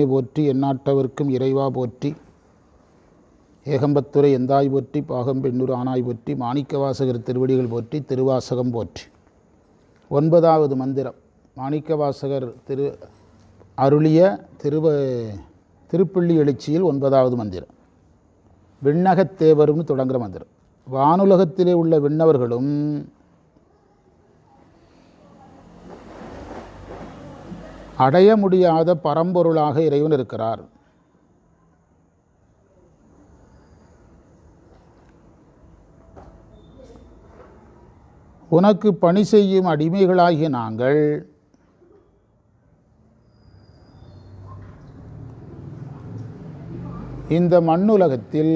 போற்றி எந்நாட்டவர்க்கும் இறைவா போற்றி. ஏகம்பத்துரை எந்தாய் போற்றி பாகம்பெண்ணூர் ஆனாய் போற்றி. மாணிக்கவாசகர் திருவடிகள் போற்றி திருவாசகம் போற்றி. ஒன்பதாவது மந்திரம். மாணிக்கவாசகர் திரு அருளிய திருவ திருப்பள்ளி எழுச்சியில் ஒன்பதாவது மந்திரம். விண்ணகத்தேவரும்னு தொடங்குற மந்திரம். வானுலகத்திலே உள்ள விண்ணவர்களும் அடைய முடியாத பரம்பொருளாக இறைவன் இருக்கிறார். உனக்கு பணி செய்யும் அடிமைகளாகிய நாங்கள் இந்த மண்ணுலகத்தில்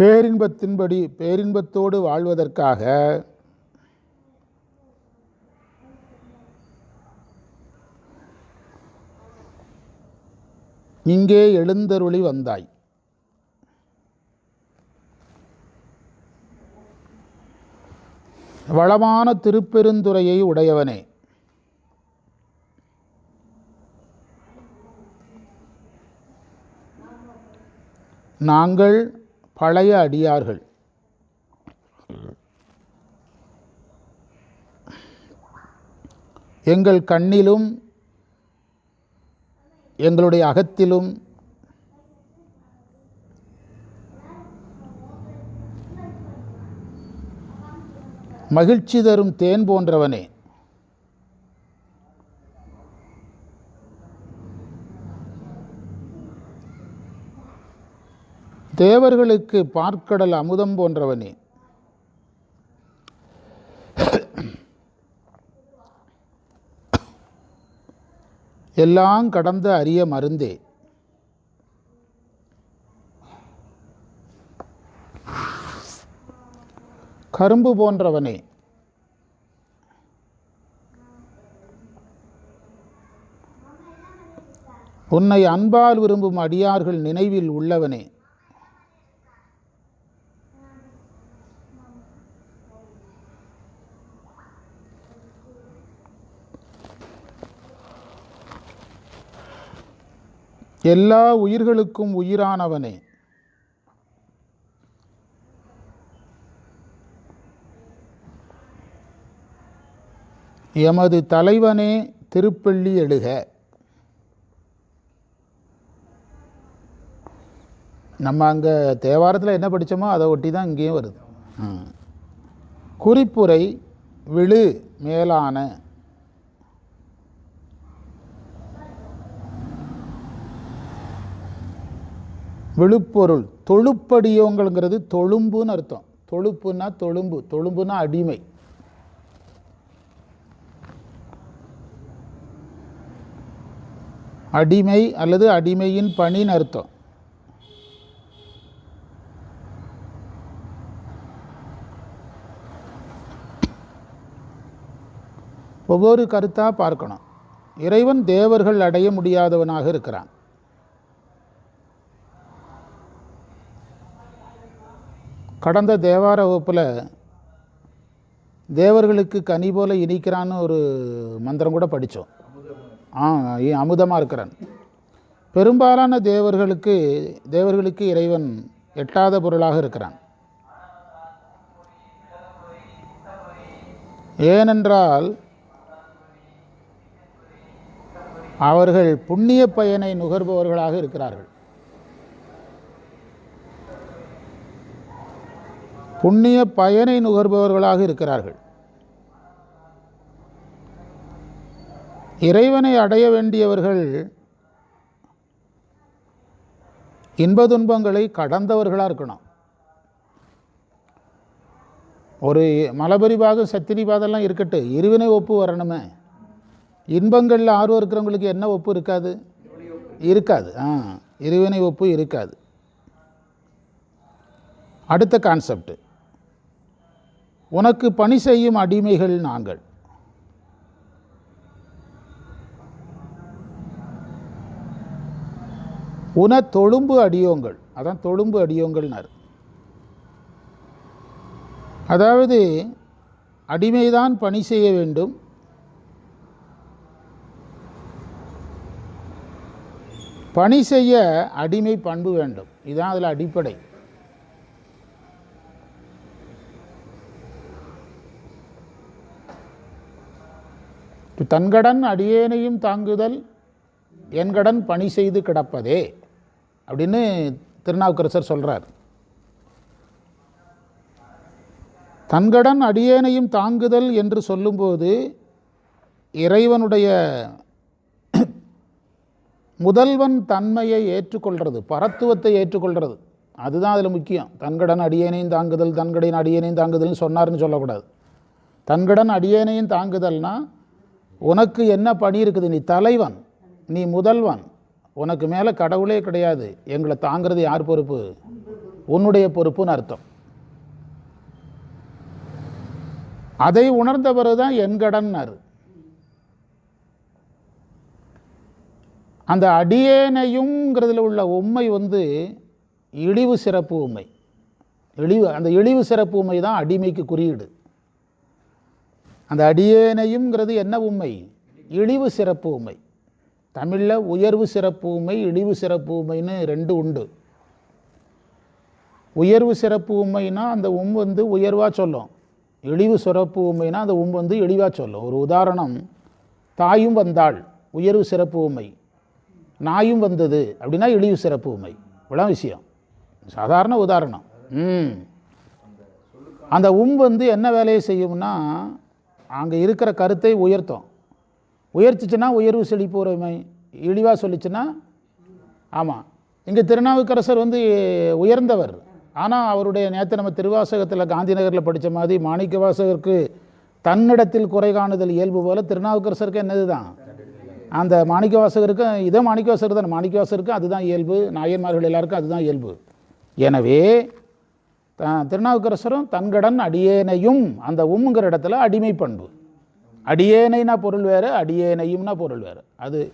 பேரின்பத்தின்படி பேரின்பத்தோடு வாழ்வதற்காக இங்கே எழுந்தருளி வந்தாய். வளமான திருப்பெருந்துறையை உடையவனே. நாங்கள் பழைய அடியார்கள். எங்கள் கண்ணிலும் எங்களுடைய அகத்திலும் மகிழ்ச்சி தரும் தேன் போன்றவனே. தேவர்களுக்கு பார்க்கடல் அமுதம் போன்றவனே. எல்லாம் கடந்த அரிய மருந்தே. கரும்பு போன்றவனே. உன்னை அன்பால் விரும்பும் அடியார்கள் நினைவில் உள்ளவனே. எல்லா உயிர்களுக்கும் உயிரானவனே. எமது தலைவனே திருப்பள்ளி எழுக. நம்ம அங்கே தேவாரத்தில் என்ன படித்தோமோ அதை ஒட்டி தான் இங்கேயும் வருது. குறிப்புரை விழு மேலான விழுப்பொருள் தொழுப்படியோங்கள்ங்கிறது தொழும்புன்னு அர்த்தம். தொழுப்புன்னா தொழும்பு தொழும்புனா அடிமை. அடிமை அல்லது அடிமையின் பணின்னு அர்த்தம். ஒவ்வொரு கருத்தாக பார்க்கணும். இறைவன் தேவர்கள் அடைய முடியாதவனாக இருக்கிறான். கடந்த தேவார வகுப்பில் தேவர்களுக்கு கனி போல இனிக்கிறான்னு ஒரு மந்திரம் கூட படித்தோம். ஆ அமுதமாக இருக்கிறான். பெரும்பாலான தேவர்களுக்கு தேவர்களுக்கு இறைவன் எட்டாத பொருளாக இருக்கிறான். ஏனென்றால் அவர்கள் புண்ணிய பயனை நுகர்பவர்களாக இருக்கிறார்கள். புண்ணிய பயனை நுகர்பவர்களாக இருக்கிறார்கள். இறைவனை அடைய வேண்டியவர்கள் இன்ப துன்பங்களை கடந்தவர்களாக இருக்கணும். ஒரு மலபரிபாக சத்திரிபாதெல்லாம் இருக்கட்டும் இருவினை ஒப்பு வரணுமே. இன்பங்களில் ஆர்வம் இருக்கிறவங்களுக்கு என்ன ஒப்பு இருக்காது? இருக்காது. ஆ இருவினை ஒப்பு இருக்காது. அடுத்த கான்செப்ட் உனக்கு பணி செய்யும் அடிமைகள் நாங்கள். உன தொழும்பு அடியோங்கள். அதான் தொழும்பு அடியோங்கள்னார். அதாவது அடிமைதான் பணி செய்ய வேண்டும். பணி செய்ய அடிமை பண்பு வேண்டும். இதுதான் அதில் அடிப்படை. தன்கடன் அடியேனையும் தாங்குதல் என் கடன் பணி செய்து கிடப்பதே அப்படின்னு திருநாவுக்கரசர் சொல்கிறார் தன்கடன் அடியேனையும் தாங்குதல் என்று சொல்லும்போது இறைவனுடைய முதல்வன் தன்மையை ஏற்றுக்கொள்கிறது பரத்துவத்தை ஏற்றுக்கொள்கிறது அதுதான் அதில் முக்கியம். தன்கடன் அடியேனையும் தாங்குதல் தன்கடன் அடியேனையும் தாங்குதல்னு சொன்னார்னு சொல்லக்கூடாது. தன்கடன் அடியேனையும் தாங்குதல்னா உனக்கு என்ன பணி இருக்குது? நீ தலைவன். நீ முதல்வன். உனக்கு மேலே கடவுளே கிடையாது. எங்களை தாங்கிறது யார் பொறுப்பு? உன்னுடைய பொறுப்புன்னு அர்த்தம். அதை உணர்ந்தவர் தான் என்கடன்னார் அந்த அடியேனையும்ங்கிறதுல உள்ள உண்மை வந்து இழிவு சிறப்பு உண்மை. இழிவு அந்த இழிவு சிறப்பு உண்மை தான் அடிமைக்கு குறியீடு. அந்த அடியேனையும்ங்கிறது என்ன உண்மை? இழிவு சிறப்பு உண்மை. தமிழில் உயர்வு சிறப்பு உண்மை இழிவு சிறப்பு உண்மைன்னு ரெண்டு உண்டு. உயர்வு சிறப்பு உண்மைனா அந்த உம் வந்து உயர்வாக சொல்லும். இழிவு சிறப்பு உண்மைனா அந்த உம் வந்து இழிவாக சொல்லும். ஒரு உதாரணம் தாயும் வந்தாள் உயர்வு சிறப்பு உண்மை. நாயும் வந்தது அப்படின்னா இழிவு சிறப்பு உண்மை. இவ்வளோ விஷயம். சாதாரண உதாரணம். ம். அந்த உம் வந்து என்ன வேலையை செய்யும்னா அங்கே இருக்கிற கருத்தை உயர்த்தும். உயர்த்திச்சுன்னா உயர்வு செழிப்புரிமை. இழிவாக சொல்லிச்சுன்னா ஆமாம் இங்கே திருநாவுக்கரசர் வந்து உயர்ந்தவர். ஆனால் அவருடைய நேற்று நம்ம திருவாசகத்தில் காந்தி நகரில் படித்த மாதிரி மாணிக்க வாசகருக்கு தன்னிடத்தில் குறை காணுதல் இயல்பு போல் திருநாவுக்கரசருக்கு என்னது தான் அந்த மாணிக்க வாசகருக்கும் இதே மாணிக்க வாசகர் தான். மாணிக்க வாசகருக்கும் அதுதான் இயல்பு. நாயன்மார்கள் எல்லாருக்கும் அதுதான் இயல்பு. எனவே திருநாவுக்கரசரும் தன்கடன் அடியேனையும் அந்த உம்முங்கிற இடத்துல அடிமை பண்பு. அடியேனைனா பொருள் வேறு அடியேனையும்னா பொருள் வேறு. அது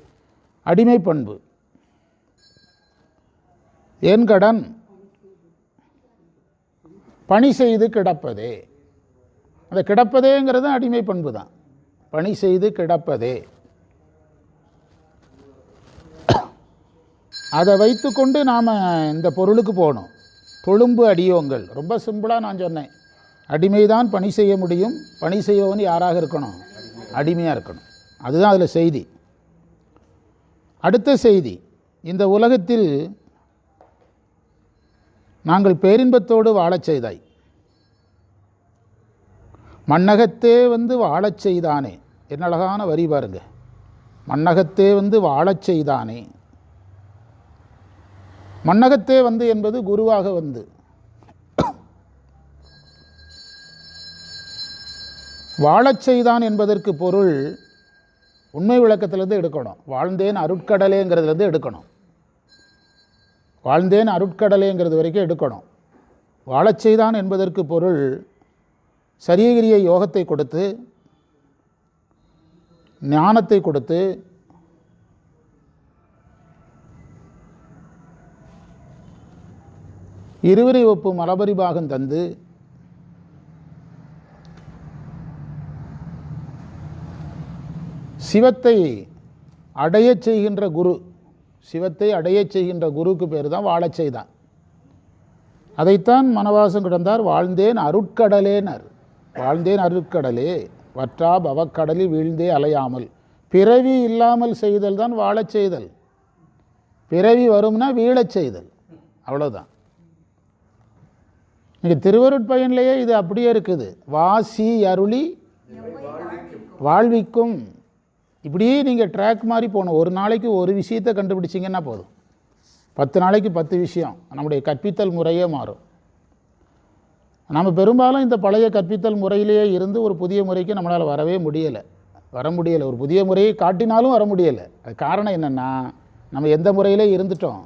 அடிமை பண்பு. என் கடன் பணி செய்து கிடப்பதே. அந்த கிடப்பதேங்கிறது அடிமை பண்பு தான். பணி செய்து கிடப்பதே. அதை வைத்துக்கொண்டு நாம் இந்த பொருளுக்கு போகணும். தொழும்பு அடியோங்கள். ரொம்ப சிம்பிளாக நான் சொன்னேன். அடிமைதான் பணி செய்ய முடியும். பணி செய்பவன் யாராக இருக்கணும்? அடிமையாக இருக்கணும். அதுதான் அதில் செய்தி. அடுத்த செய்தி. இந்த உலகத்தில் நாங்கள் பேரின்பத்தோடு வாழச் செய்தாய். மண்ணகத்தே வந்து வாழச் செய்தானே. என்ன அழகான வரி பாருங்க. மண்ணகத்தே வந்து வாழச் செய்தானே. மன்னகத்தே வந்து என்பது குருவாக வந்து. வாழச் செய்தான் என்பதற்கு பொருள் உண்மை விளக்கத்திலேருந்து எடுக்கணும். வாழ்ந்தேன் அருட்கடலேங்கிறதுலேருந்து எடுக்கணும். வாழ்ந்தேன் அருட்கடலேங்கிறது வரைக்கும் எடுக்கணும். வாழச் செய்தான் என்பதற்கு பொருள் சரியகிரிய யோகத்தை கொடுத்து ஞானத்தை கொடுத்து இருவரை ஒப்பு மலபரிபாகம் தந்து சிவத்தை அடையச் செய்கின்ற குரு சிவத்தை அடையச் செய்கின்ற குருக்கு பேர் தான் வாழச் செய்தான். அதைத்தான் மனவாசம் கிடந்தார் வாழ்ந்தேன் அருட்கடலேனர். வாழ்ந்தேன் அருட்கடலே வற்றா பவக்கடலில் வீழ்ந்தே அலையாமல். பிறவி இல்லாமல் செய்தல் தான் வாழச் செய்தல். பிறவி வரும்னா வீழச் செய்தல். அவ்வளோதான் இங்கே திருவருட்பயன்லேயே இது அப்படியே இருக்குது. வாசி அருளி வாழ்விக்கும். இப்படியே நீங்கள் ட்ராக் மாதிரி போகணும். ஒரு நாளைக்கு ஒரு விஷயத்தை கண்டுபிடிச்சிங்கன்னா போதும்? பத்து நாளைக்கு பத்து விஷயம். நம்முடைய கற்பித்தல் முறையே மாறும். நம்ம பெரும்பாலும் இந்த பழைய கற்பித்தல் முறையிலேயே இருந்து ஒரு புதிய முறைக்கு நம்மளால் வரவே முடியலை. வர முடியலை. ஒரு புதிய முறையை காட்டினாலும் வர முடியலை. அது காரணம் என்னென்னா நம்ம எந்த முறையிலே இருந்துட்டோம்.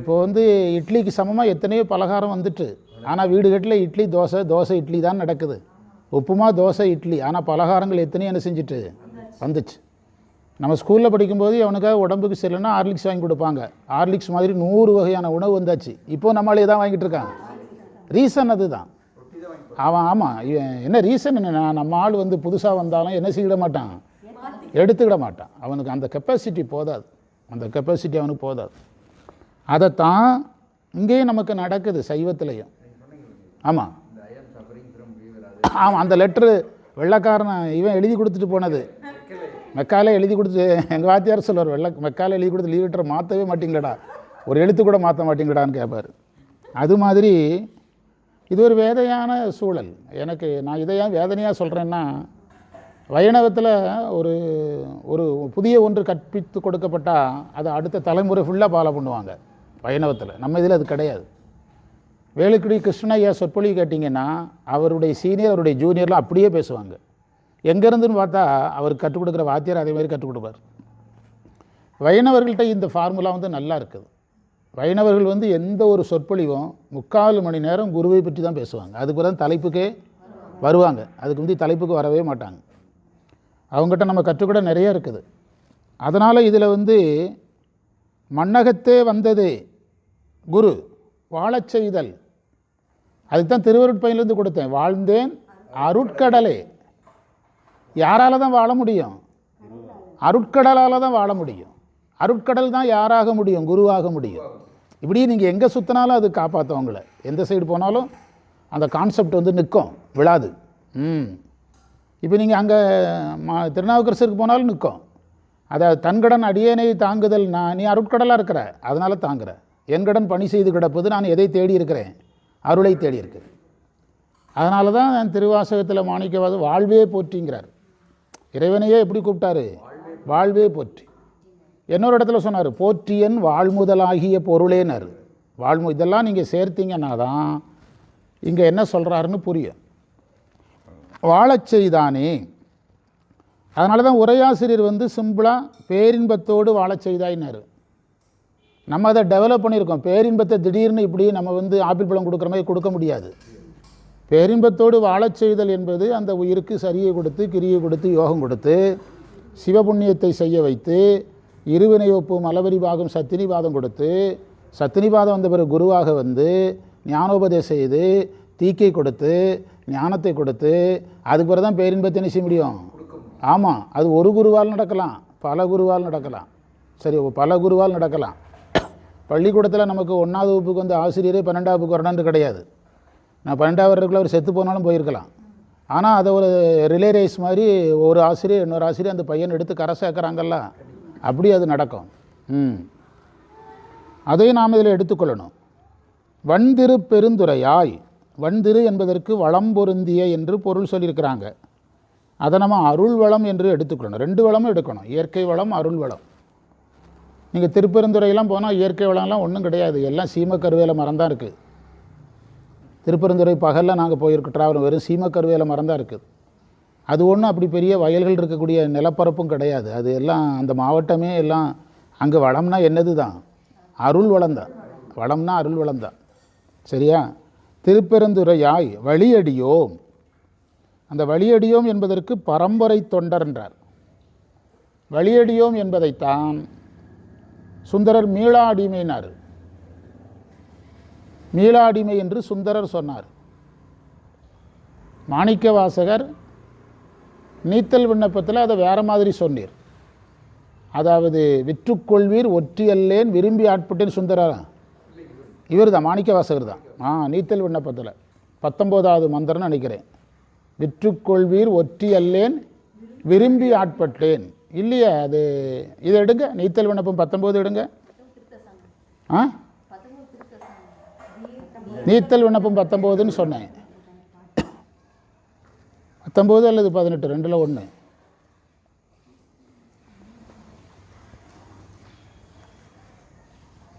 இப்போ வந்து இட்லிக்கு சமமாக எத்தனையோ பலகாரம் வந்துட்டு ஆனால் வீடுகட்டில் இட்லி தோசை தோசை இட்லி தான் நடக்குது. உப்புமா தோசை இட்லி. ஆனால் பலகாரங்கள் எத்தனையோ என்ன செஞ்சுட்டு? வந்துச்சு. நம்ம ஸ்கூலில் படிக்கும்போது அவனுக்காக உடம்புக்கு சரியில்லைன்னா ஹார்லிக்ஸ் வாங்கி கொடுப்பாங்க. ஹார்லிக்ஸ் மாதிரி நூறு வகையான உணவு வந்தாச்சு. இப்போ நம்மளே தான் வாங்கிட்டு இருக்காங்க. ரீசன் அதுதான். அவன் ஆமாம் என்ன ரீசன் என்ன நம்ம ஆள் வந்து புதுசாக வந்தாலும் என்ன செய்யிட மாட்டான்? எடுத்துக்கிட மாட்டான். அவனுக்கு அந்த கெப்பாசிட்டி போதாது. அந்த கெப்பாசிட்டி அவனுக்கு போதாது. அதைத்தான் இங்கேயும் நமக்கு நடக்குது சைவத்திலையும். ஆமாம் ஆமாம் அந்த லெட்ரு வெள்ளைக்காரன் இவன் எழுதி கொடுத்துட்டு போனது. மெக்காலே எழுதி கொடுத்து எங்கள் வாத்தியார் சொல்லுவார் வெள்ளை மெக்காலே எழுதி கொடுத்து லீவ் லெட்டரை மாற்றவே மாட்டீங்களடா. ஒரு எழுத்து கூட மாற்ற மாட்டீங்களான்னு கேட்பார் அது மாதிரி இது ஒரு வேதையான சூழல். எனக்கு நான் இதை ஏன் வேதனையாக சொல்கிறேன்னா வைணவத்தில் ஒரு ஒரு புதிய ஒன்று கற்பித்து கொடுக்கப்பட்டால் அதை அடுத்த தலைமுறை ஃபுல்லாக ஃபாலோ பண்ணுவாங்க. வைணவத்தில். நம்ம இதில் அது கிடையாது. வேலுக்குடி கிருஷ்ணய்யா சொற்பொழி கேட்டிங்கன்னா அவருடைய சீனியர் அவருடைய ஜூனியர்லாம் அப்படியே பேசுவாங்க. எங்கேருந்துன்னு பார்த்தா அவர் கற்றுக் கொடுக்குற வாத்தியார் அதே மாதிரி கற்றுக் கொடுப்பார். வைணவர்கள்ட்ட இந்த ஃபார்முலா வந்து நல்லா இருக்குது. வைணவர்கள் வந்து எந்த ஒரு சொற்பொழிவும் முக்கால் மணி நேரம் குருவை பற்றி தான் பேசுவாங்க. அதுக்கு பிறகு தலைப்புக்கே வருவாங்க. அதுக்கு முந்தி தலைப்புக்கு வரவே மாட்டாங்க. அவங்ககிட்ட நம்ம கற்றுக்கூட நிறைய இருக்குது. அதனால் இதில் வந்து மன்னகத்தே வந்தது குரு வாழச் செய்தல் அதுக்கு தான் திருவருட்பயனிலிருந்து கொடுத்தேன். வாழ்ந்தேன் அருட்கடலே. யாரால தான் வாழ முடியும்? அருட்கடலால் தான் வாழ முடியும். அருட்கடல் தான் யாராக முடியும்? குருவாக முடியும். இப்படி நீங்கள் எங்கே சுற்றினாலும் அது காப்பாற்றும் உங்களை. எந்த சைடு போனாலும் அந்த கான்செப்ட் வந்து நிற்கும் விழாது. ம். இப்போ நீங்கள் அங்கே மா திருநாவுக்கரசருக்கு போனாலும் நிற்கும். அதை தன்கடன் அடியேனை தாங்குதல் நான் நீ அருட்கடலாக இருக்கிற அதனால் தாங்குற. என் கடன் பணி செய்து கிடப்பது நான் எதை தேடி இருக்கிறேன்? அருளை தேடி இருக்குது அதனால தான் திருவாசகத்தில் மாணிக்கவாது வாழ்வே போற்றிங்கிறார். இறைவனையே எப்படி கூப்பிட்டாரு? வாழ்வே போற்றி. இன்னொரு இடத்துல சொன்னார் போற்றியன் வாழ்முதலாகிய பொருளேனார். வாழ்மு இதெல்லாம் நீங்கள் சேர்த்தீங்கன்னா தான் இங்கே என்ன சொல்கிறாருன்னு புரியும். வாழச் செய்தானே. அதனால தான் உரையாசிரியர் வந்து சிம்பிளாக பேரின்பத்தோடு வாழச் செய்தாயினார். நம்ம அதை டெவலப் பண்ணியிருக்கோம். பேரின்பத்தை திடீர்னு இப்படி நம்ம வந்து ஆப்பிள் பழம் கொடுக்குற மாதிரி கொடுக்க முடியாது. பேரின்பத்தோடு வாழச் செய்தல் என்பது அந்த உயிருக்கு சரியை கொடுத்து கிரியை கொடுத்து யோகம் கொடுத்து சிவபுண்ணியத்தை செய்ய வைத்து இருவினை ஒப்பு மலவரி பாகம் சத்தினிபாதம் கொடுத்து சத்தினிபாதம் வந்த பிறகு குருவாக வந்து ஞானோபதேசம் செய்து தீக்கை கொடுத்து ஞானத்தை கொடுத்து அதுக்கு பிறகு தான் பேரின்பத்தை என்ன செய்ய முடியும்? ஆமாம் அது ஒரு குருவால் நடக்கலாம் பல குருவால் நடக்கலாம். சரி பல குருவால் நடக்கலாம். பள்ளிக்கூடத்தில் நமக்கு ஒன்றாவது வகுப்புக்கு வந்து ஆசிரியரே பன்னெண்டாவது வகுப்புக்கு கிடையாது. நான் பன்னெண்டாவது வரைக்குள்ள அவர் செத்து போனாலும் போயிருக்கலாம். ஆனால் அதை ஒரு ரிலே ரேஸ் மாதிரி ஒரு ஆசிரியர் இன்னொரு ஆசிரியர் அந்த பையன் எடுத்து கரை சேர்க்குறாங்கல்ல அப்படி அது நடக்கும். ம். அதையும் நாம் இதில் எடுத்துக்கொள்ளணும். வன்திரு பெருந்துரையாய் வன்திரு என்பதற்கு வளம் பொருந்திய என்று பொருள் சொல்லியிருக்கிறாங்க. அதை நம்ம அருள் வளம் என்று எடுத்துக்கொள்ளணும். ரெண்டு வளமும் எடுக்கணும். இயற்கை வளம் அருள் வளம். நீங்கள் திருப்பெருந்துறையெல்லாம் போனால் இயற்கை வளம்லாம் ஒன்றும் கிடையாது. எல்லாம் சீமக்கருவேல மரம் தான் இருக்குது திருப்பெருந்துறை பகலில் நாங்கள் போயிருக்க ட்ராவலும் வெறும் சீமக்கருவேல மரம் தான் இருக்குது அது ஒன்றும் அப்படி பெரிய வயல்கள் இருக்கக்கூடிய நிலப்பரப்பும் கிடையாது. அது எல்லாம் அந்த மாவட்டமே எல்லாம் அங்கே வளம்னா என்னது தான் அருள் வளம் தான் வளம்னா அருள் வளம் தான் சரியா? திருப்பெருந்துறையாய் வழியடியோம். அந்த வழியடியோம் என்பதற்கு பரம்பரை தொண்டர் என்றார். வழியடியோம் என்பதைத்தான் சுந்தரர் மீளா அடிமைனார் மீளா அடிமை என்று சுந்தரர் சொன்னார். மாணிக்க வாசகர் நீத்தல் விண்ணப்பத்தில் அதை வேற மாதிரி சொன்னீர். அதாவது விற்றுக்கொள்வீர் ஒற்றியல்லேன் விரும்பி ஆட்பட்டேன் சுந்தரர்? இவர் தான் மாணிக்க வாசகர் தான் ஆ நீத்தல் விண்ணப்பத்தில். பத்தொம்போதாவது மந்திரம்னு நினைக்கிறேன். விற்றுக்கொள்வீர் ஒற்றி அல்லேன் விரும்பி ஆட்பட்டேன். இல்லையே அது இதை எடுங்க. நீத்தல் விண்ணப்பம் பத்தொம்போது எடுங்க. ஆ? நீத்தல் விண்ணப்பம் பத்தொம்போதுன்னு சொன்னேன். பத்தொம்போது அல்லது பதினெட்டு ரெண்டில் ஒன்று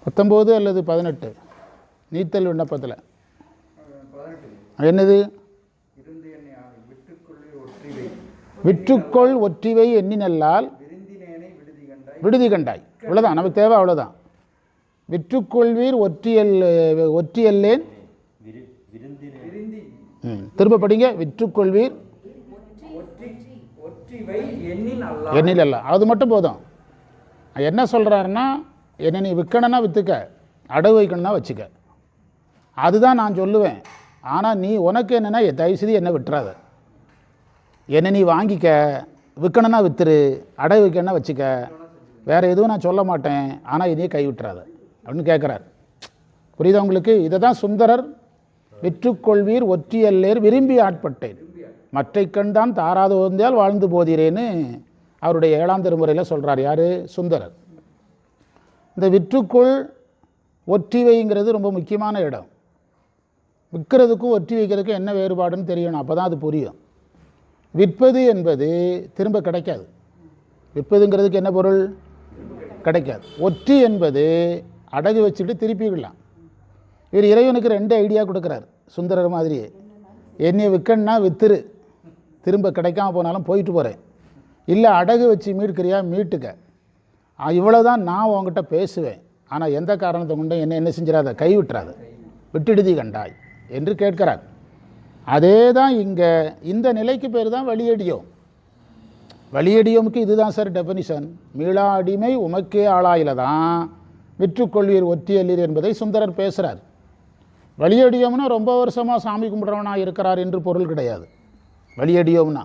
பத்தொம்போது அல்லது பதினெட்டு நீத்தல் விண்ணப்பத்தில். என்னது இருந்து என்னை விட்டுக்கொள்ளி ஒற்றிவை விற்றுக்கொள் ஒற்றிவை எண்ணினல்லால் விடுதி கண்டாய். இவ்வளோதான் நமக்கு தேவை அவ்வளோதான் விற்றுக்கொள்வீர் ஒற்றியல் ஒற்றியல்லேன். திரும்ப படிங்க. விற்றுக்கொள்வீர் எண்ணில் அல்ல அது மட்டும் போதும். என்ன சொல்கிறாருன்னா என்னை நீ விற்கணும்னா விற்றுக்க அடகு வைக்கணும்னா வச்சுக்க. அதுதான் நான் சொல்லுவேன். ஆனால் நீ உனக்கு என்னென்னா தயவுசெய்து என்னை விட்டுறாத. என்னை நீ வாங்கிக்க? விற்கணும்னா வித்துரு. அடை வைக்கணும்னா வச்சுக்க. வேறு எதுவும் நான் சொல்ல மாட்டேன். ஆனால் இதையே கைவிட்டுறாது. அப்படின்னு கேட்குறார் புரியுதா உங்களுக்கு? இதை தான் சுந்தரர் விற்றுக்கொள்வீர் ஒற்றியல்லேர் விரும்பி ஆட்பட்டேன். மற்றை கண்டான் தாராத வந்தால் வாழ்ந்து போதிரேன்னு அவருடைய ஏழாம் திருமுறையில் சொல்கிறார் யார்? சுந்தரர். இந்த விற்றுக்குள் ஒற்றி வைங்கிறது ரொம்ப முக்கியமான இடம். விற்கிறதுக்கும் ஒற்றி வைக்கிறதுக்கும் என்ன வேறுபாடுன்னு தெரியணும். அப்போ தான் அது புரியும். விற்பது என்பது திரும்ப கிடைக்காது. விற்பதுங்கிறதுக்கு என்ன பொருள்? கிடைக்காது. ஒற்றி என்பது அடகு வச்சுட்டு திருப்பிக்கலாம் இவர் இறைவனுக்கு ரெண்டு ஐடியா கொடுக்குறார் சுந்தரர் மாதிரியே. என்னையை விற்கணுன்னா வித்துரு. திரும்ப கிடைக்காம போனாலும் போயிட்டு போகிறேன் இல்லை அடகு வச்சு மீட்கிறியா? மீட்டுக்க. இவ்வளோ தான் நான் உங்ககிட்ட பேசுவேன். ஆனால் எந்த காரணத்தை கொண்டும் என்ன என்ன செஞ்சிடாத கை விட்டுறாத விட்டுடுதி கண்டாய் என்று கேட்கிறார். அதே தான் இங்கே இந்த நிலைக்கு பேர் தான் வழியடியோம். வழியடியோமுக்கு இதுதான் சார் டெஃபனிஷன் மீளா அடிமை உமக்கே ஆளாயில தான் விற்றுக்கொள்வீர் ஒற்றியல்லீர் என்பதை சுந்தரர் பேசுகிறார் வழியடியோம்னா ரொம்ப வருஷமாக சாமி கும்பிட்றவனாக இருக்கிறார் என்று பொருள் கிடையாது. வழியடியோம்னா.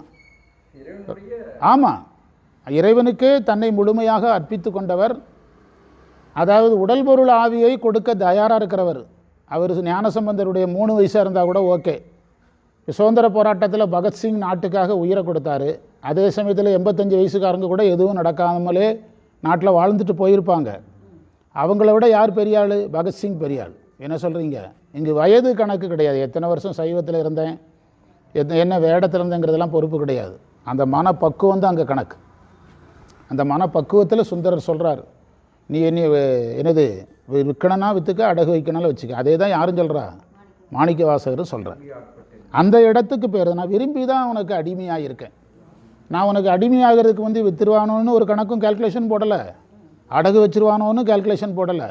ஆமாம் இறைவனுக்கே தன்னை முழுமையாக அர்ப்பித்து கொண்டவர். அதாவது உடல் பொருள் ஆவியை கொடுக்க தயாராக இருக்கிறவர். அவர் ஞானசம்பந்தருடைய மூணு வயசாக இருந்தால் கூட ஓகே. சுதந்திர போராட்டத்தில் பகத்சிங் நாட்டுக்காக உயிரை கொடுத்தாரு. அதே சமயத்தில் எண்பத்தஞ்சு வயசுக்காரங்க கூட எதுவும் நடக்காமலே நாட்டில் வாழ்ந்துட்டு போயிருப்பாங்க. அவங்கள விட யார் பெரிய ஆள்? பகத்சிங் பெரிய ஆள். என்ன சொல்கிறீங்க இங்கே வயது கணக்கு கிடையாது. எத்தனை வருஷம் சைவத்தில் இருந்தேன்? எத் என்ன வேடத்தில் இருந்தேங்கிறதெல்லாம் பொறுப்பு கிடையாது. அந்த மனப்பக்குவம் தான் அங்கே கணக்கு. அந்த மனப்பக்குவத்தில் சுந்தரர் சொல்கிறார் நீ என்ன என்னது விற்கணும்னா விற்றுக்க அடகு வைக்கணும்னு வச்சுக்க அதே தான் யாரும் சொல்கிறா மாணிக்க வாசகரும் சொல்கிறேன் அந்த இடத்துக்கு பேர் நான் விரும்பி தான் உனக்கு அடிமையாக இருக்கேன் நான் உனக்கு அடிமையாகிறதுக்கு வந்து வித்துருவானோன்னு ஒரு கணக்கும் கால்குலேஷன் போடலை. அடகு வச்சிருவானோன்னு கால்குலேஷன் போடலை.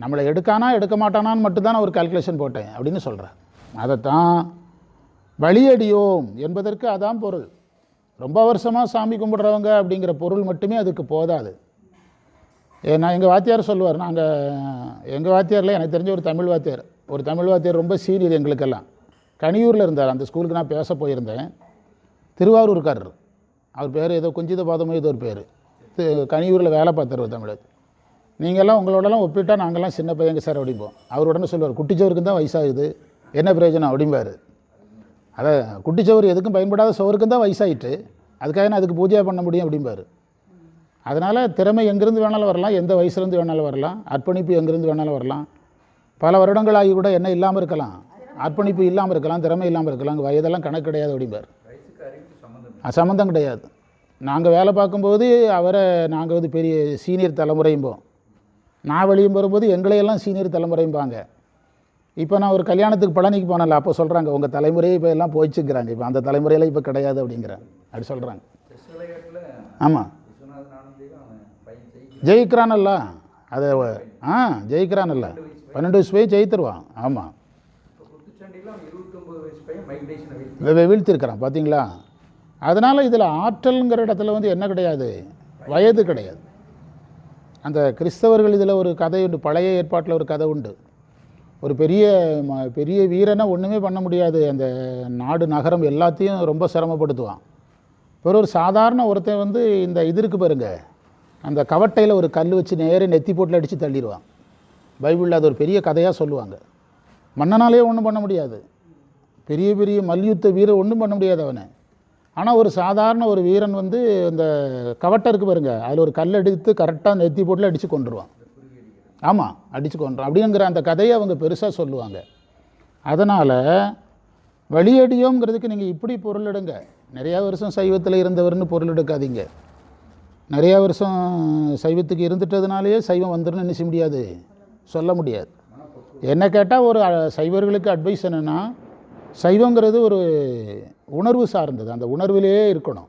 நம்மளை எடுக்கானா எடுக்க மாட்டானான்னு மட்டும்தான் ஒரு கால்குலேஷன் போட்டேன் அப்படின்னு சொல்கிறேன் அதைத்தான் வழியடியோம் என்பதற்கு அதான் பொருள். ரொம்ப வருஷமாக சாமி கும்பிட்றவங்க அப்படிங்கிற பொருள் மட்டுமே அதுக்கு போதாது. ஏ, நான் எங்கள் வாத்தியார் சொல்லுவார். நாங்கள் எங்கள் வாத்தியாரில் எனக்கு தெரிஞ்ச ஒரு தமிழ் வாத்தியார். ஒரு தமிழ் வாத்தியார் ரொம்ப சீனியர் எங்களுக்கெல்லாம். கனியூரில் இருந்தார். அந்த ஸ்கூலுக்கு நான் பேச போயிருந்தேன். திருவாரூர்காரர் அவர் பேர் ஏதோ குஞ்சித பாதமோ ஏதோ ஒரு பேர். கனியூரில் வேலை பார்த்தார் தமிழர். நீங்கள்லாம் உங்களோடலாம் ஒப்பிட்டா நாங்கள்லாம் சின்ன பையங்க சார் அப்படிம்போம். அவர் உடனே சொல்லுவார் குட்டிச்சவருக்கு தான் வயசாகுது. என்ன பிரயோஜனம்? அப்படிம்பார். அதை குட்டிச்சவர் எதுக்கும் பயன்படாத சவருக்கும் தான் வயசாயிட்டு. அதுக்காக நான் அதுக்கு பூஜை பண்ண முடியும். அப்படிம்பார். அதனால் திறமை எங்கேருந்து வேணாலும் வரலாம். எந்த வயசுலேருந்து வேணாலும் வரலாம். அர்ப்பணிப்பு எங்கேருந்து வேணாலும் வரலாம். பல வருடங்களாகி கூட என்ன இல்லாமல் இருக்கலாம். அர்ப்பணிப்பு இல்லாமல் இருக்கலாம் திறமை இல்லாமல் இருக்கலாம் வயதெல்லாம் கணக்கு கிடையாது அப்படிம்பார். சம்மந்தம் கிடையாது. நாங்கள் வேலை பார்க்கும்போது அவரை நாங்கள் வந்து பெரிய சீனியர் தலைமுறையும்போம். நான் வெளியும் வரும்போது எங்களையெல்லாம் சீனியர் தலைமுறையும்பாங்க. இப்போ நான் ஒரு கல்யாணத்துக்கு பழனிக்கு போனல அப்போ சொல்கிறாங்க உங்கள் தலைமுறையே இப்போ எல்லாம் போயிச்சுங்கிறாங்க. இப்போ அந்த தலைமுறையெல்லாம் இப்போ கிடையாது அப்படிங்கிறாங்க அப்படி சொல்கிறாங்க ஆமாம் ஜெயிக்கிறானல்ல. அதை ஆ ஜெயிக்கிறானல்ல. பன்னெண்டு வயசு போய் ஜெயித்துருவான். ஆமாம் வீழ்த்திருக்கிறான் பார்த்தீங்களா அதனால் இதில் ஆற்றல்ங்கிற இடத்துல வந்து என்ன கிடையாது? வயது கிடையாது. அந்த கிறிஸ்தவர்கள் இதில் ஒரு கதை உண்டு பழைய ஏற்பாட்டில் ஒரு கதை உண்டு. ஒரு பெரிய ம- பெரிய வீரனை ஒன்றுமே பண்ண முடியாது. அந்த நாடு நகரம் எல்லாத்தையும் ரொம்ப சிரமப்படுத்துவான். பிறகு ஒரு சாதாரண ஒருத்தன் வந்து இந்த இது இருக்கு பாருங்க அந்த கவட்டையில் ஒரு கல் வச்சு நேரே நெத்தி போட்டில் அடித்து தள்ளிடுவான். பைபிளில் அது ஒரு பெரிய கதையாக சொல்லுவாங்க. மன்னனாலே ஒன்றும் பண்ண முடியாது. பெரிய பெரிய மல்யுத்த வீரர் ஒன்றும் பண்ண முடியாது அவனை. ஆனால் ஒரு சாதாரண ஒரு வீரன் வந்து இந்த கவட்டை இருக்கு பாருங்க அதில் ஒரு கல் எடுத்து கரெக்டாக நெத்தி போட்டில் அடித்து கொண்டுருவான் ஆமாம் அடித்து கொண்டுரும் அப்படிங்கிற அந்த கதையை அவங்க பெருசாக சொல்லுவாங்க. அதனால் வழியடியோங்கிறதுக்கு நீங்கள் இப்படி பொருள் எடுங்க. நிறையா வருஷம் சைவத்தில் இருந்தவர்னு பொருள் எடுக்காதீங்க. நிறையா வருஷம் சைவத்துக்கு இருந்துட்டதுனாலேயே சைவம் வந்துடும் நினைச்ச முடியாது. சொல்ல முடியாது. என்ன கேட்டால் ஒரு சைவர்களுக்கு அட்வைஸ் என்னென்னா சைவங்கிறது ஒரு உணர்வு சார்ந்தது. அந்த உணர்விலே இருக்கணும்.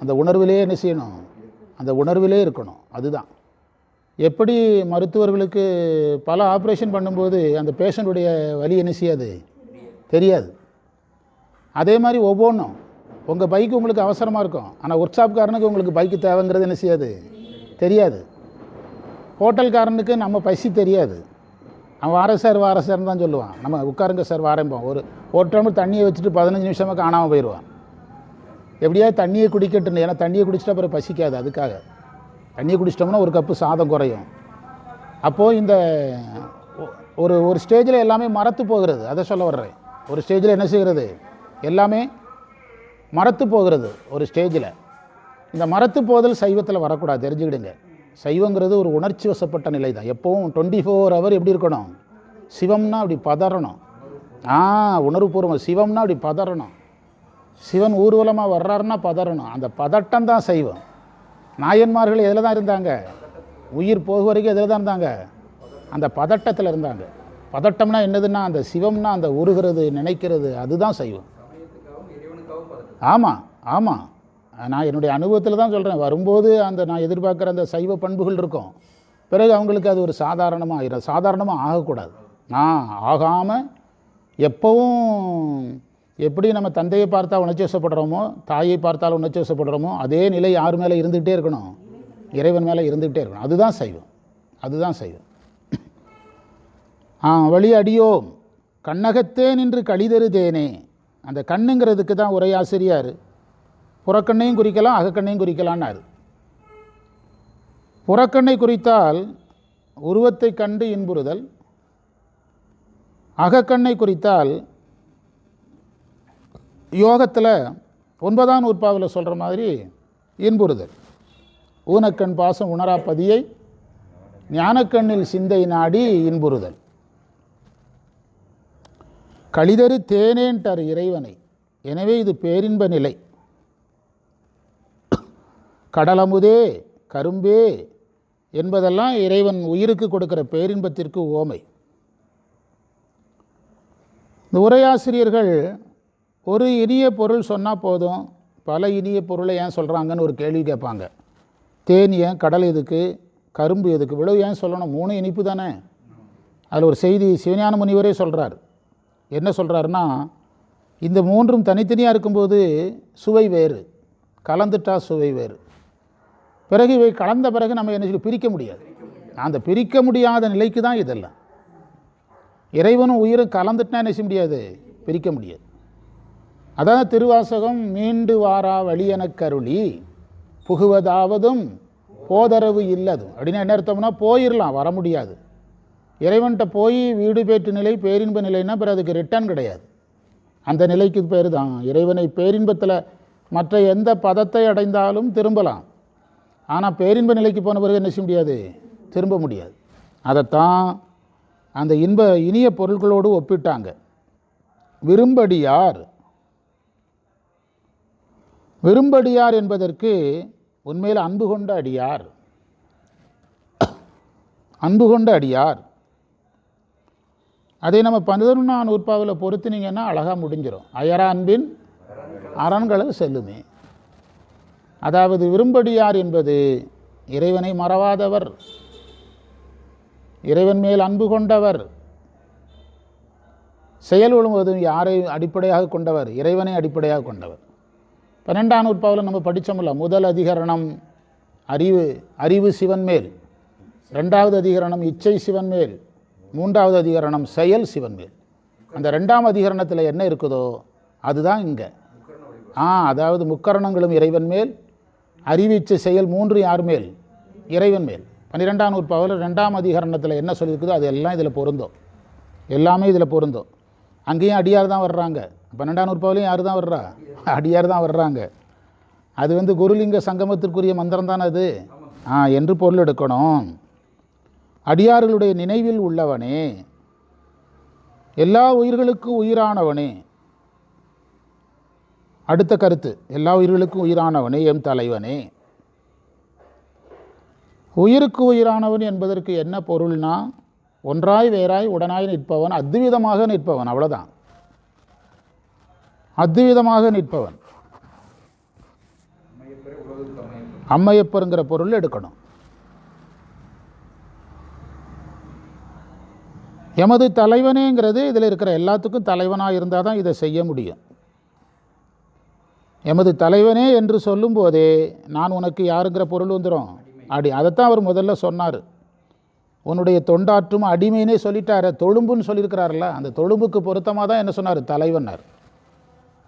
அந்த உணர்விலே என்ன செய்யணும்? அந்த உணர்விலே இருக்கணும். அதுதான். எப்படி மருத்துவர்களுக்கு பல ஆப்ரேஷன் பண்ணும்போது அந்த பேஷண்ட்டுடைய வலி என்ன செய்யாது? தெரியாது. அதே மாதிரி ஒவ்வொன்றும் உங்கள் பைக் உங்களுக்கு அவசரமாக இருக்கும். ஆனால் ஒர்க் ஷாப்காரனுக்கு உங்களுக்கு பைக்கு தேவைங்கிறது என்ன செய்யாது? தெரியாது. ஹோட்டல்காரனுக்கு நம்ம பசி தெரியாது. அவன் வார சார் வார சார்னு தான் சொல்லுவான். நம்ம உட்காருங்க சார் வாரம்போம். ஒரு ஒரு டம்ளர் தண்ணியை வச்சுட்டு பதினஞ்சு நிமிஷமாக காணாமல் போயிடுவான். எப்படியாவது தண்ணியை குடிக்கட்டுன்னு ஏன்னா தண்ணியை குடிச்சிட்டு அப்புறம் பசிக்காது அதுக்காக. தண்ணியை குடிச்சிட்டோம்னா ஒரு கப்பு சாதம் குறையும். அப்போது இந்த ஒ- ஒரு ஒரு ஸ்டேஜில் எல்லாமே மரத்து போகிறது. அதை சொல்ல வர்றேன். ஒரு ஸ்டேஜில் என்ன செய்கிறது? எல்லாமே மரத்து போகிறது ஒரு ஸ்டேஜில். இந்த மரத்து போதல் சைவத்தில் வரக்கூடாது. தெரிஞ்சுக்கிடுங்க. சைவங்கிறது ஒரு உணர்ச்சி வசப்பட்ட நிலை தான். எப்போவும் டுவெண்ட்டி ஃபோர் ஹவர் எப்படி இருக்கணும்? சிவம்னா அப்படி பதறணும். ஆ உணர்வுபூர்வம் சிவம்னா அப்படி பதறணும். சிவன் ஊர்வலமாக வர்றாருன்னா பதறணும். அந்த பதட்டம் தான் சைவம். நாயன்மார்கள் எதில் தான் இருந்தாங்க? உயிர் போக வரைக்கும் எதில் தான் இருந்தாங்க? அந்த பதட்டத்தில் இருந்தாங்க. பதட்டம்னா என்னதுன்னா அந்த சிவம்னா அந்த உருகிறது நினைக்கிறது அதுதான் சைவம். ஆமாம் ஆமாம் நான் என்னுடைய அனுபவத்தில் தான் சொல்கிறேன் வரும்போது அந்த நான் எதிர்பார்க்குற அந்த சைவ பண்புகள் இருக்கும். பிறகு அவங்களுக்கு அது ஒரு சாதாரணமாக ஆகிடும் சாதாரணமாக ஆகக்கூடாது. நான் ஆகாமல் எப்போவும் எப்படி நம்ம தந்தையை பார்த்தா உணர்ச்சி வசப்படுறோமோ தாயை பார்த்தால் உணர்ச்சிவசப்படுறோமோ அதே நிலை யார் மேலே இருந்துகிட்டே இருக்கணும். இறைவன் மேலே இருந்துகிட்டே இருக்கணும். அதுதான் சைவம். அதுதான் சைவம். ஆ வழி அடியோம். கண்ணகத்தே நின்று கழிதரு தேனே. அந்த கண்ணுங்கிறதுக்கு தான் உரையாசிரியார். புறக்கண்ணையும் குறிக்கலாம் அகக்கண்ணையும் குறிக்கலான்னாரு புறக்கண்ணை குறித்தால் உருவத்தை கண்டு இன்புறுதல் அகக்கண்ணை குறித்தால் யோகத்தில் ஒன்பதாம் நூற்பாவில் சொல்கிற மாதிரி இன்புறுதல். ஊனக்கண் பாசம் உணரா பதியை ஞானக்கண்ணில் சிந்தை நாடி இன்புறுதல். கழிதரு தேனேன்ட்டார் இறைவனை. எனவே இது பேரின்ப நிலை. கடலமுதே கரும்பே என்பதெல்லாம் இறைவன் உயிருக்கு கொடுக்கிற பேரின்பத்திற்கு ஓமை. இந்த உரையாசிரியர்கள் ஒரு இனிய பொருள் சொன்னால் போதும் பல இனிய பொருளை ஏன் சொல்கிறாங்கன்னு ஒரு கேள்வி கேட்பாங்க. தேன் ஏன் கடல் எதுக்கு கரும்பு எதுக்கு? இவ்வளவு ஏன் சொல்லணும்? மூணு இனிப்பு தானே? அதில் ஒரு செய்தி சிவஞான முனிவரே சொல்கிறார் என்ன சொல்கிறாருன்னா இந்த மூன்றும் தனித்தனியாக இருக்கும்போது சுவை வேறு கலந்துட்டா சுவை வேறு. பிறகு இவை கலந்த பிறகு நம்ம என்ன சொல்லி பிரிக்க முடியாது. அந்த பிரிக்க முடியாத நிலைக்கு தான் இதெல்லாம். இறைவனும் உயிரும் கலந்துட்டுனா என்ன செய்ய முடியாது? பிரிக்க முடியாது. அதான் திருவாசகம் மீண்டு வாரா வழியன கருளி புகுவதாவதும் போதரவு இல்லதும். அப்படின்னு என்ன அர்த்தம்னா போயிடலாம் வர முடியாது. இறைவன்கிட்ட போய் வீடு பேற்று நிலை பேரின்ப நிலைன்னா பிறகு அதுக்கு ரிட்டர்ன் கிடையாது. அந்த நிலைக்கு பேர் தான் இறைவனை பேரின்பத்தில் மற்ற எந்த பதத்தை அடைந்தாலும் திரும்பலாம். ஆனால் பேரின்ப நிலைக்கு போன பிறகு என்ன செய்ய முடியாது? திரும்ப முடியாது. அதைத்தான் அந்த இன்ப இனிய பொருட்களோடு ஒப்பிட்டாங்க. விரும்படியார். விரும்படியார் என்பதற்கு உண்மையில் அன்பு கொண்ட அடியார். அன்பு கொண்ட அடியார். அதை நம்ம பதினொன்றாம் நூற்பாவில் பொருத்தினீங்கன்னா அழகாக முடிஞ்சிடும் அயரா அன்பின் அரண்களை செல்லுமே. அதாவது விரும்படியார் என்பது இறைவனை மறவாதவர் இறைவன் மேல் அன்பு கொண்டவர் செயல் ஒழுங்குவதும் யாரை அடிப்படையாக கொண்டவர் இறைவனை அடிப்படையாக கொண்டவர். பன்னெண்டாம் நூற்பாவில் நம்ம படித்தோம்ல முதல் அதிகரணம் அறிவு அறிவு சிவன் மேல். ரெண்டாவது அதிகரணம் இச்சை சிவன் மேல். மூன்றாவது அதிகரணம் செயல் சிவன் மேல். அந்த ரெண்டாம் அதிகரணத்தில் என்ன இருக்குதோ அதுதான் இங்கே. ஆ அதாவது முக்கரணங்களும் இறைவன் மேல் அறிவிச்ச செயல் மூன்று யார் மேல்? இறைவன் மேல். பன்னிரெண்டாம் நூற்பாவில் ரெண்டாம் அதிகரணத்தில் என்ன சொல்லியிருக்குதோ அது எல்லாம் இதில் பொருந்தும். எல்லாமே இதில் பொருந்தும். அங்கேயும் அடியார் தான் வர்றாங்க. பன்னெண்டாம் நூற்பாவிலையும் யார் தான் வர்றா? அடியார் தான் வர்றாங்க. அது வந்து குருலிங்க சங்கமத்திற்குரிய மந்திரம் தானே அது? ஆ என்று பொருள் எடுக்கணும். அடியார்களுடைய நினைவில் உள்ளவனே. எல்லா உயிர்களுக்கும் உயிரானவனே. அடுத்த கருத்து. எல்லா உயிர்களுக்கும் உயிரானவனே எம் தலைவனே. உயிருக்கு உயிரானவன் என்பதற்கு என்ன பொருள்னா ஒன்றாய் வேறாய் உடனாய் நிற்பவன் அத்விதமாக நிற்பவன் அவ்வளோதான் அத்விதமாக நிற்பவன். அம்மையப்பருங்கிற பொருள் எடுக்கணும். எமது தலைவனேங்கிறது இதில் இருக்கிற எல்லாத்துக்கும் தலைவனாக இருந்தால் தான் இதை செய்ய முடியும். எமது தலைவனே என்று சொல்லும்போதே நான் உனக்கு யாருங்கிற பொருள் வந்துடும் அப்படி அதைத்தான் அவர் முதல்ல சொன்னார். உன்னுடைய தொண்டாற்றும் அடிமைனே சொல்லிட்டார. தொழும்புன்னு சொல்லியிருக்கிறார்ல அந்த தொழும்புக்கு பொருத்தமாக தான் என்ன சொன்னார்? தலைவனார்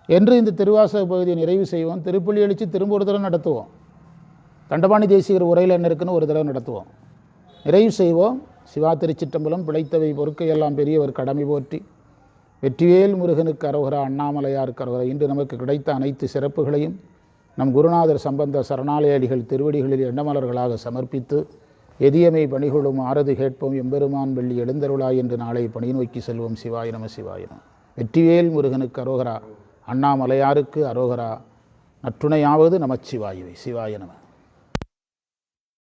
என்று இந்த திருவாசக பகுதியை நிறைவு செய்வோம். திருப்பள்ளி அழித்து திரும்ப ஒரு தடவை நடத்துவோம். தண்டபாணி தேசிகர் உரையில் என்ன இருக்குன்னு ஒரு தடவை நடத்துவோம். நிறைவு செய்வோம். சிவா திருச்சிட்டம்பலம் பிழைத்தவை பொறுக்கையெல்லாம் பெரியவர் கடமை போற்றி. வெற்றிவேல் முருகனுக்கு அரோகரா அண்ணாமலையாருக்கு அரோகரா. இன்று நமக்கு கிடைத்த அனைத்து சிறப்புகளையும் நம் குருநாதர் சம்பந்த சரணாலயடிகள் திருவடிகளில் எண்ணமலர்களாக சமர்ப்பித்து எதியமை பணிகளும் ஆரது கேட்போம் எம்பெருமான் வெள்ளி எழுந்தருளாய் என்று நாளை பணி நோக்கி செல்வோம் சிவாய நம சிவாயினம் வெற்றிவேல் முருகனுக்கு அரோகரா அண்ணாமலையாருக்கு அரோகரா. நற்றுணையாவது நமச்சிவாயுவை. சிவாய நம.